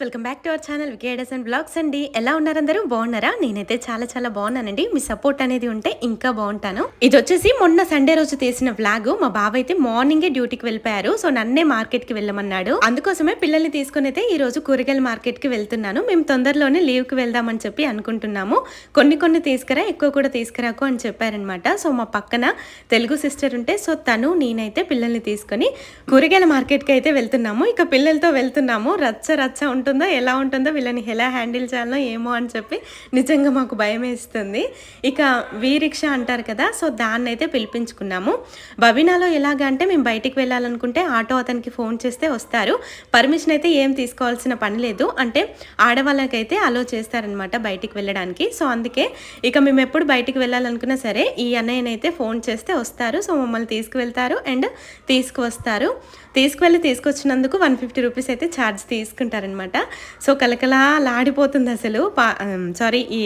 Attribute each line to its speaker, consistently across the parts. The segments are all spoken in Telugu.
Speaker 1: Welcome back to our channel వికేడస్ and vlogs అండి. ఎలా ఉన్నారందరూ బాగున్నారా? నేనైతే చాలా చాలా బాగున్నానండి. మీ సపోర్ట్ అనేది ఉంటే ఇంకా బాగుంటాను. ఇది వచ్చేసి మొన్న సండే రోజు తీసిన బ్లాగ్ మా బావ అయితే మార్నింగే డ్యూటీకి వెళ్ళిపోయారు. సో నన్నే మార్కెట్కి వెళ్ళమన్నాడు. అందుకోసమే పిల్లల్ని తీసుకుని అయితే ఈ రోజు కూరగాయల మార్కెట్కి వెళ్తున్నాను. మేము తొందరలోనే లీవ్కి వెళ్దామని చెప్పి అనుకుంటున్నాము. కొన్ని కొన్ని తీసుకురా ఎక్కువ కూడా తీసుకురాకు అని చెప్పారనమాట. సో మా పక్కన తెలుగు సిస్టర్ ఉంటే సో తను నేనైతే పిల్లల్ని తీసుకొని కూరగాయల మార్కెట్కి అయితే వెళ్తున్నాము. ఇక పిల్లలతో వెళ్తున్నాము. రచ్చ రచ్చ ఉంటుంది ఎలా ఉంటుందో వీళ్ళని ఎలా హ్యాండిల్ చేయాలో ఏమో అని చెప్పి నిజంగా మాకు భయం వేస్తుంది. ఇక వీరిక్ష అంటారు కదా సో దాన్ని అయితే పిలిపించుకున్నాము. బబినాలో ఎలాగ అంటే మేము బయటికి వెళ్ళాలనుకుంటే ఆటో అతనికి ఫోన్ చేస్తే వస్తారు. పర్మిషన్ అయితే ఏం తీసుకోవాల్సిన పని లేదు. అంటే ఆడవాళ్ళకైతే అలో చేస్తారనమాట బయటికి వెళ్ళడానికి. సో అందుకే ఇక మేము ఎప్పుడు బయటికి వెళ్ళాలనుకున్నా సరే ఈ అన్నయ్యనైతే ఫోన్ చేస్తే వస్తారు. సో మమ్మల్ని తీసుకువెళ్తారు అండ్ తీసుకువస్తారు. తీసుకువెళ్ళి తీసుకొచ్చినందుకు వన్ ఫిఫ్టీ రూపీస్ అయితే ఛార్జ్ తీసుకుంటారనమాట. సో కలకలా లాడిపోతుంది అసలు సారీ ఈ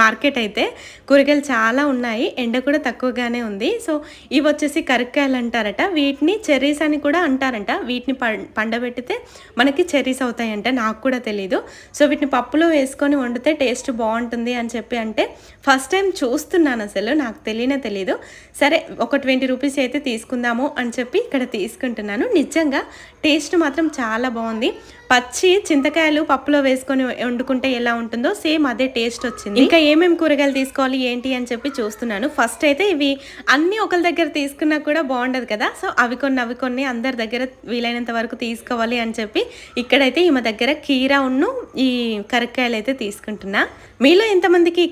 Speaker 1: మార్కెట్ అయితే కూరగాయలు చాలా ఉన్నాయి. ఎండ కూడా తక్కువగానే ఉంది. సో ఇవి వచ్చేసి కరక్కాయలు అంటారట. వీటిని చెర్రీస్ అని కూడా అంటారంట. వీటిని పండబెట్టితే మనకి చెర్రీస్ అవుతాయంట. నాకు కూడా తెలీదు. సో వీటిని పప్పులో వేసుకొని వండితే టేస్ట్ బాగుంటుంది అని చెప్పి అంటే ఫస్ట్ టైం చూస్తున్నాను అసలు. నాకు తెలియనే తెలీదు. సరే ఒక ట్వంటీ రూపీస్ అయితే తీసుకుందాము అని చెప్పి ఇక్కడ తీసుకుంటున్నాను. నిజంగా టేస్ట్ మాత్రం చాలా బాగుంది. పచ్చి చింతకాయలు పప్పులో వేసుకొని వండుకుంటే ఎలా ఉంటుందో సేమ్ అదే టేస్ట్ వచ్చింది. ఇంకా ఏమేమి కూరగాయలు తీసుకోవాలి ఏంటి అని చెప్పి చూస్తున్నాను. ఫస్ట్ అయితే ఇవి అన్ని ఒకరి దగ్గర తీసుకున్నా కూడా బాగుండదు కదా. సో అవి కొన్ని అవి కొన్ని అందరి దగ్గర వీలైనంత వరకు తీసుకోవాలి అని చెప్పి ఇక్కడైతే ఈమె దగ్గర కీరా ఉన్ను ఈ కరక్కాయలు అయితే తీసుకుంటున్నా. మీలో ఎంతమందికి ఈ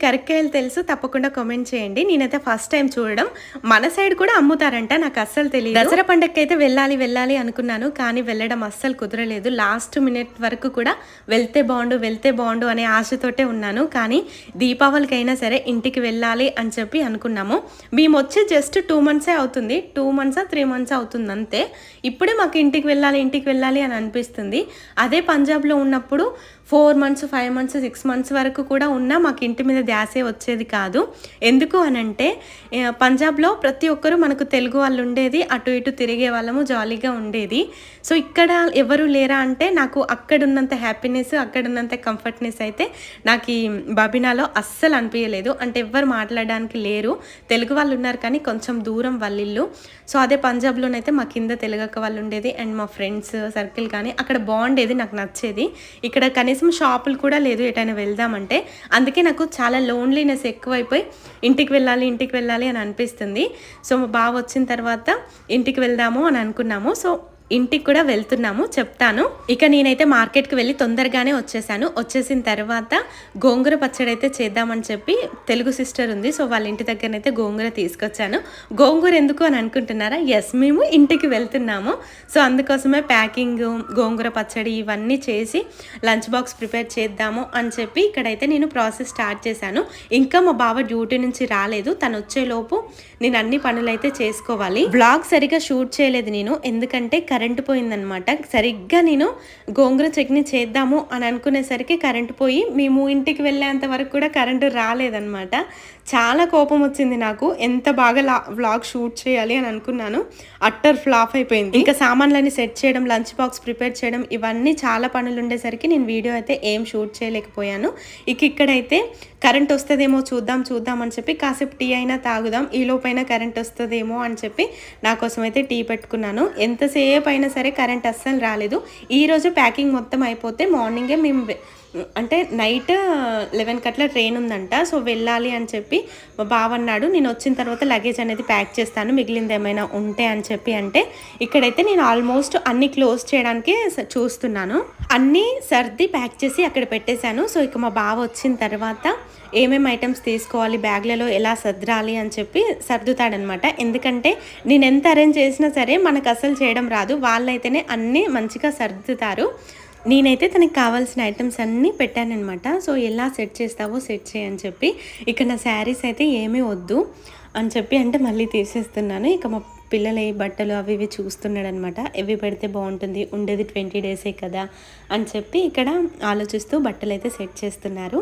Speaker 1: తెలుసు? తప్పకుండా కామెంట్ చేయండి. నేనైతే ఫస్ట్ టైం చూడడం. మన సైడ్ కూడా అమ్ముతారంట. నాకు అస్సలు తెలియదు దసరా పండగకి అయితే వెళ్ళాలి వెళ్ళాలి అనుకున్నాను. కానీ వెళ్ళడం అస్సలు కుదరలేదు. లాస్ట్ మినిట్ వరకు కూడా వెళ్తే బాగుండు వెళ్తే బాగుండు అనే ఆశతోటే ఉన్నాను. కానీ దీపావళికైనా సరే ఇంటికి వెళ్ళాలి అని చెప్పి అనుకున్నాము. మేము వచ్చి జస్ట్ టూ మంత్సే అవుతుంది. టూ మంత్సా త్రీ మంత్స్ అవుతుంది అంతే. ఇప్పుడే మాకు ఇంటికి వెళ్ళాలి ఇంటికి వెళ్ళాలి అని అనిపిస్తుంది. అదే పంజాబ్లో ఉన్నప్పుడు four months five months six months వరకు కూడా ఉన్నా మాకు ఇంటి మీద ధ్యాసే వచ్చేది కాదు. ఎందుకు అనంటే పంజాబ్లో ప్రతి ఒక్కరూ మనకు తెలుగు వాళ్ళు ఉండేది అటు ఇటు తిరిగే వాళ్ళము జాలీగా ఉండేది. సో ఇక్కడ ఎవరు లేరా అంటే నాకు అక్కడున్నంత హ్యాపీనెస్ అక్కడున్నంత కంఫర్ట్నెస్ అయితే నాకు ఈ బబినాలో అస్సలు అనిపించలేదు అంటే ఎవ్వరు మాట్లాడడానికి లేరు. తెలుగు వాళ్ళు ఉన్నారు కానీ కొంచెం దూరం వాళ్ళిల్లు. సో అదే పంజాబ్లోనైతే మా కింద తెలుగు అక్క వాళ్ళు ఉండేది అండ్ మా ఫ్రెండ్స్ సర్కిల్ కానీ అక్కడ బాగుండేది నాకు నచ్చేది. ఇక్కడ కనీసం షాపులు కూడా లేదు ఎటైనా వెళ్దామంటే. అందుకే నాకు చాలా లోన్లీనెస్ ఎక్కువైపోయి ఇంటికి వెళ్ళాలి ఇంటికి వెళ్ళాలి అని అనిపిస్తుంది. సో మా బావ వచ్చిన తర్వాత ఇంటికి వెళ్దాము అని అనుకున్నాము. సో ఇంటికి కూడా వెళ్తున్నాము చెప్తాను. ఇక నేనైతే మార్కెట్కి వెళ్ళి తొందరగానే వచ్చేసాను. వచ్చేసిన తర్వాత గోంగూర పచ్చడి అయితే చేద్దామని చెప్పి తెలుగు సిస్టర్ ఉంది సో వాళ్ళ ఇంటి దగ్గరనైతే గోంగూర తీసుకొచ్చాను. గోంగూర ఎందుకు అని అనుకుంటున్నారా? ఎస్ మేము ఇంటికి వెళ్తున్నాము. సో అందుకోసమే ప్యాకింగ్ గోంగూర పచ్చడి ఇవన్నీ చేసి లంచ్ బాక్స్ ప్రిపేర్ చేద్దాము అని చెప్పి ఇక్కడైతే నేను ప్రాసెస్ స్టార్ట్ చేశాను. ఇంకా మా బావ డ్యూటీ నుంచి రాలేదు. తను వచ్చేలోపు నేను అన్ని పనులు అయితే చేసుకోవాలి. బ్లాగ్ సరిగా షూట్ చేయలేదు నేను. ఎందుకంటే కరెంటు పోయిందనమాట. సరిగ్గా నేను గోంగూర చట్నీ చేద్దాము అని అనుకునేసరికి కరెంటు పోయి మేము ఇంటికి వెళ్ళేంత వరకు కూడా కరెంటు రాలేదనమాట. చాలా కోపం వచ్చింది నాకు. ఎంత బాగా లా వ్లాగ్ షూట్ చేయాలి అని అనుకున్నాను. అట్టర్ ఫ్లాప్ అయిపోయింది. ఇంకా సామాన్లన్నీ సెట్ చేయడం లంచ్ బాక్స్ ప్రిపేర్ చేయడం ఇవన్నీ చాలా పనులు ఉండేసరికి నేను వీడియో అయితే ఏం షూట్ చేయలేకపోయాను. ఇక ఇక్కడైతే కరెంట్ వస్తుందేమో చూద్దాం చూద్దాం అని చెప్పి కాసేపు టీ అయినా తాగుదాం. ఈ లోపైనా కరెంట్ వస్తుందేమో అని చెప్పి నా కోసం అయితే టీ పెట్టుకున్నాను. ఎంతసేపు అయినా సరే కరెంట్ అస్సలు రాలేదు. ఈరోజు ప్యాకింగ్ మొత్తం అయిపోతే మార్నింగే మేము అంటే నైట్ లెవెన్ కట్ల ట్రైన్ ఉందంట. సో వెళ్ళాలి అని చెప్పి మా బావ అన్నాడు నేను వచ్చిన తర్వాత లగేజ్ అనేది ప్యాక్ చేస్తాను మిగిలింది ఏమైనా ఉంటే అని చెప్పి అంటే ఇక్కడైతే నేను ఆల్మోస్ట్ అన్ని క్లోజ్ చేయడానికి చూస్తున్నాను. అన్నీ సర్ది ప్యాక్ చేసి అక్కడ పెట్టేశాను. సో ఇక మా బావ వచ్చిన తర్వాత ఏమేమి ఐటమ్స్ తీసుకోవాలి బ్యాగ్లలో ఎలా సర్దాలి అని చెప్పి సర్దుతాడనమాట. ఎందుకంటే నేను ఎంత అరేంజ్ చేసినా సరే మనకు అసలు చేయడం రాదు. వాళ్ళైతేనే అన్నీ మంచిగా సర్దుతారు. నేనైతే తనకి కావాల్సిన ఐటమ్స్ అన్నీ పెట్టానమాట సో ఎలా సెట్ చేస్తావో సెట్ చేయని చెప్పి ఇక నా శారీస్ అయితే ఏమీ వద్దు అని చెప్పి అంటే మళ్ళీ తీసేస్తున్నాను. ఇక మా పిల్లలు బట్టలు అవి ఇవి చూస్తున్నాడనమాట ఇవి పెడితే బాగుంటుంది ఉండేది ట్వంటీ డేసే కదా అని చెప్పి ఇక్కడ ఆలోచిస్తూ బట్టలు అయితే సెట్ చేస్తున్నారు.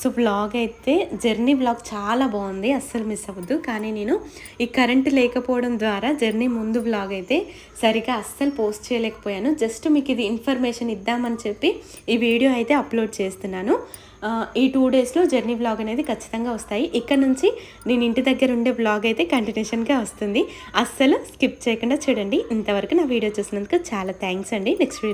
Speaker 1: సో వ్లాగ్ అయితే జర్నీ వ్లాగ్ చాలా బాగుంది అస్సలు మిస్ అవ్వద్దు. కానీ నేను ఈ కరెంట్ లేకపోవడం ద్వారా జర్నీ ముందు వ్లాగ్ అయితే సరిగా అస్సలు పోస్ట్ చేయలేకపోయాను. జస్ట్ మీకు ఇది ఇన్ఫర్మేషన్ ఇద్దామని చెప్పి ఈ వీడియో అయితే అప్లోడ్ చేస్తున్నాను. ఈ టూ డేస్లో జర్నీ బ్లాగ్ అనేది ఖచ్చితంగా వస్తాయి. ఇక్కడ నుంచి నేను ఇంటి దగ్గర ఉండే వ్లాగ్ అయితే కంటిన్యూషన్గా వస్తుంది. అస్సలు స్కిప్ చేయకుండా చూడండి. ఇంతవరకు నా వీడియో చూసినందుకు చాలా థ్యాంక్స్ అండి. Next video